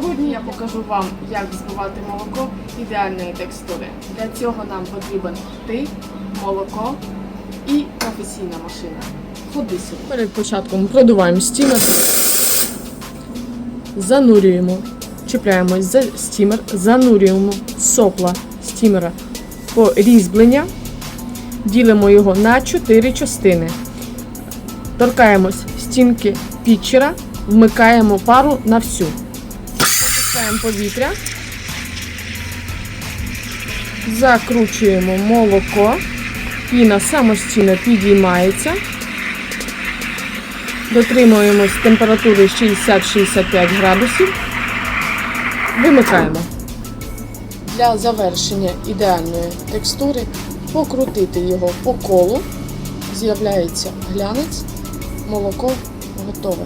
Сьогодні я покажу вам, як збивати молоко ідеальної текстури. Для цього нам потрібен ти, молоко і професійна машина. Ходи сюди. Перед початком продуваємо стімер, занурюємо, чіпляємось за стімер, занурюємо сопла стімера по різьблення, ділимо його на 4 частини. Торкаємось стінки пітчера, вмикаємо пару на всю. Запускаємо повітря. Закручуємо молоко. Піна самостійно підіймається. Дотримуємось температури 60-65 градусів. Вимикаємо. Для завершення ідеальної текстури покрутити його по колу. З'являється глянець, молоко готове.